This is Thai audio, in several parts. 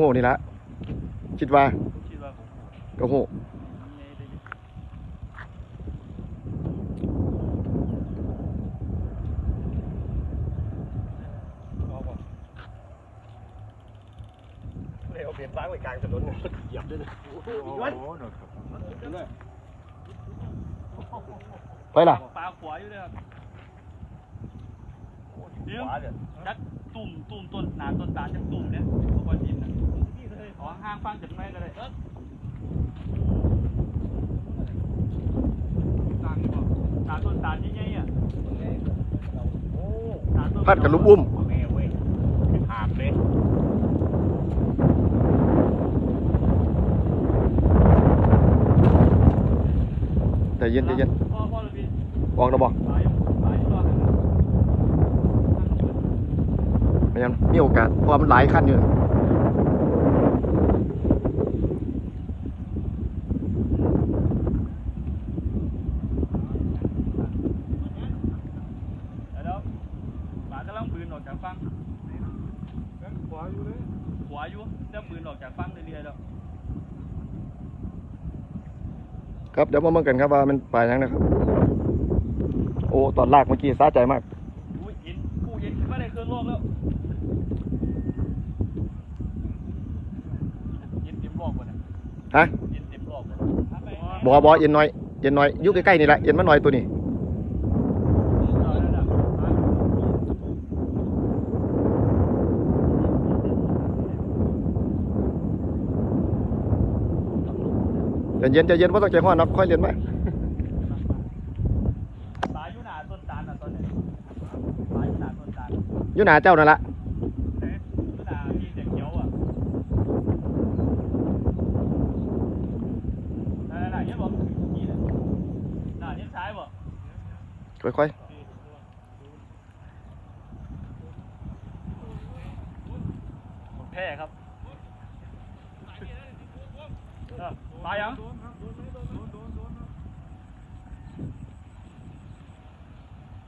หูนี่ละคิดว่าคิดว่าผมกระหูมีไงได้ยินเอาบ่เลยเอาเปลี่ยนบ้างไว้กลางถนนเหยียบด้วยนะไปล่ะปลาขวาอยู่เลยครับเดี๋ยวขวาเนี่ยจักตุ่มตุ่มต้นหนาต้นตาลจักตุ่มเนี่ยเขาก็ดินนะอ๋อห้างฟังจากไม่ก็ได้เออตาลนี่บ่หนาต้นตาลใหญ่ๆอะโอ้หนาต้นพัดกับลูกอุ้มแม่เว้ยหาบเลยแต่เย็นใจเย็นพ่อพ่อเลยพี่ออกแล้วบอกหลายหลายตัวไม่งั้นมีโอกาสเพราะว่ามันหลายขั้นอยู่ เดี๋ยวหมากำลังบืน ออกจากฟังขวาอยู่เลยขวาอยู่เดี๋ยวบืนออกจากฟังเรื่อยๆแล้วครับเดี๋ยวมาเมืองกันครับว่ามันไปยังนะครับ โอ้ตอนลากเมื่อกี้สาใจมากอุ้ยเย็นกูเย็นขึ้นมาได้เครื่องโลกแล้วเย็นเต็มโลกกว่านะฮะเย็นเต็มโลกกว่าบอบอเย็นน้อยเย็นน้อยอยู่ใกล้ๆนี่แหละเย็นมาหน่อยตัวนี้ เอาแล้วนะ ใจเย็นใจเย็นว่าต้องใจห้อนนับค่อยเรียนไหมสายอยู่หนาต้นตาลน่ะตอนนี้สายอยู่หนาต้นตาลอยู่หนาเจ้านั่นละเอ๊ะอยู่หนาที่เด็กเขียวอะนั่นๆๆเห็นบ่นี่น่ะน่ะเห็นซ้ายบ่ค่อยแพ้ครับเออ ตายยังเ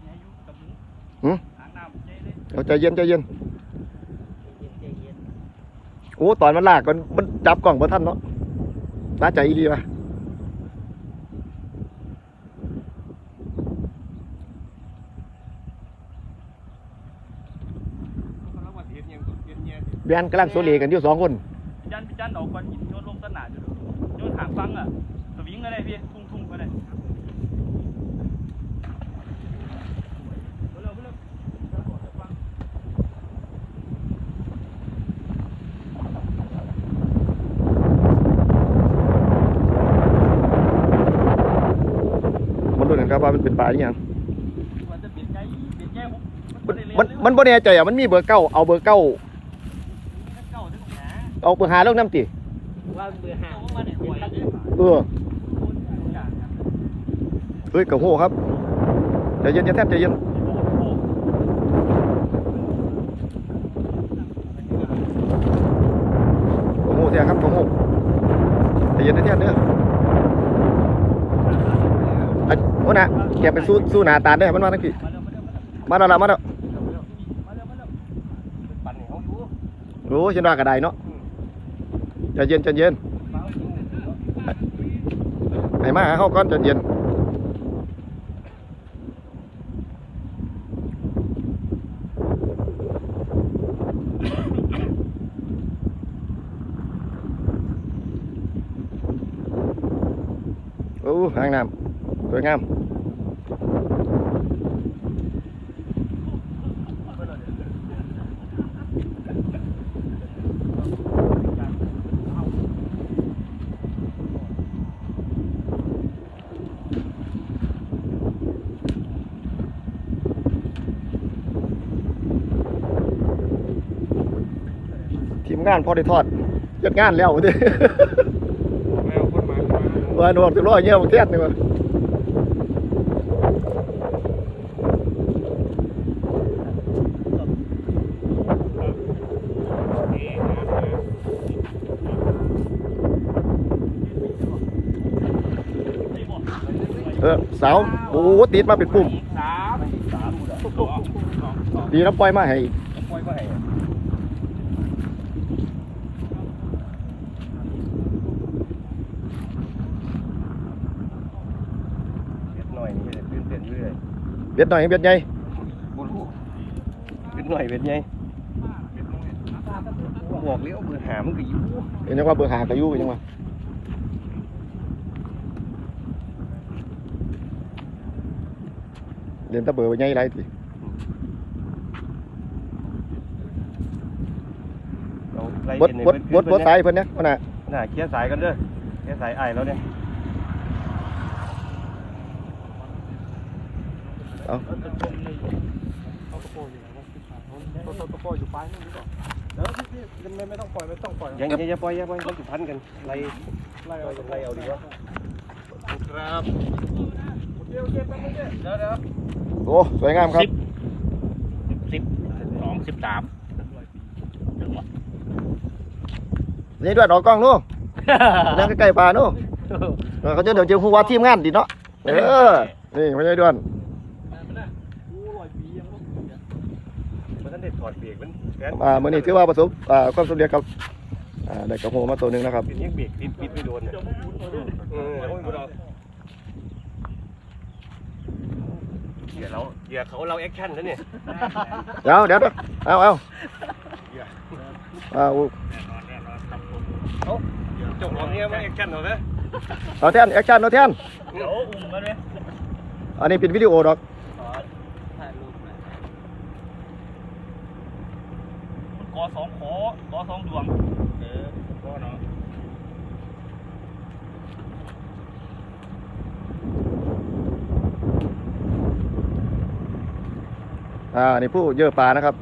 นี่ยอยู่กับหมูๆหืมหางน้ำใหญ่เลยเอาใจเย็นใจเย็น โอ้ตอนมันลากมันมันจับกล่องบ่ทันเนาะน่าใจอีดีป่ะแล้ววันเทียนยังเทียนแย่แบนกำลังโซเลกันอยู่สองคนพี่จันพี่จันออกก่อนหินโยนล นหางฟังอะสวิงก็ได้พี่ ทุ่งทุ่งก็ได้เร็วๆเร็วๆมันรู้กันครับว่ามันเป็นปลาอหย่างมันจะเปลี่ยนไงเปลี่ยนแง่ผมมันมันมันบ่แน่ใจอะมันมีเบอร์เก้าเอาเบอร์เก้าเก่าถึงหาเอาเบอร์หาเรื่องน้ำติ ว่าเบื่อห่างมาเนี่ยหวยเออเฮ้ยกระโหครับใจเย็นใจแทบใจเย็นกระโหเสียครับกระโหใจเย็นใจแทบเด้ออันโอ้นะแกไปสู้สู้หนาตาได้มันมาทั้งกี่มาแล้วมาแล้วปั่นให้เขาอยู่โอ้ฉันว่ากระไดเนาะ ใจเย็นใจเย็นให้มาหาเขาก่อนใจเย็นโอ้หางน้ำสวยงาม งานพอได้ทอดยัดงานแล้วเด้แมวคนมาว่าหนวดจะร้อยเงี้ยบางเทียนนี่วะเออเสาโอ้โหติดมาเป็นปุ่มสามสามดีนะปล่อยมาให้อีก ปล่อยไป นเรื่อย เบ็ดหน่อยเบ็ดใหญ่บุรุเป็นหน่อยเป็นไงบอกเลี้ยวเบอร์หามึงก็อยู่เป็นยังว่าเบอร์หากระยูเป็นยังว่าเรียนแตะเบอร์ไว้ใหญ่ไรทีเราไล่บดเป็นในบดบเพื่อดนบดสายเพิ่นเนี่ยพ่อน่ะน่าเคลียร์สายกันเด้อเคลียร์สายไอ้แล้วเนี่ย เอาเอาตะกมเลยเอาตะโกอยู่ไหนวะตัวตัวตะโกอยู่ปลายนู่นหรือเปล่าเดี๋ยวไม่ไม่ต้องปล่อยไม่ต้องปล่อยยังยังอย่าปล่อยอย่าปล่อยมันจะพันกันไล่ไล่ไล่เอาไล่เอาดีกว่าครับเดี๋ยวเก็บไปเดี๋ยวเดี๋ยวโอ้สวยงามครับสิบสองสิบสามถึงวะนี่ด้วยดอกกล้องนู่นยังใกล้ๆปลานู่นเออเขาจะเดี๋ยวเจอผู้ว่าทีมงานดิเนาะเออนี่ไม่ใช่ด้วน มันท่าน ได้ถอดเบรกมันแขนอ่ามื่อนี้ถือว่าประสบอ่าความสำเร็จครับอ่าได้กระโหมาตัวหนึ่งนะครับ เป็นยังเบรกติดปิดไม่โดนเนี่ยเออโอ้ยบ่เราเกียร์เราเกียร์เขาเราแอคชั่นแล้วเนี่ยเดี๋ยวเดี๋ยวเดี๋ยวเอาเอาเอาจบรอบนี้มันแอคชั่นเหรอเนี่ยเอาแท่นแอคชั่นเอาแท่นเดี๋ยวอุ้มกันไหมอันนี้เป็นวิดีโอดอก ขอถ่ายรูปหน่อยมัน กอสองขอกอสองดวง เออก็เนาะอ่า นี่ผู้เยอะปลานะครับ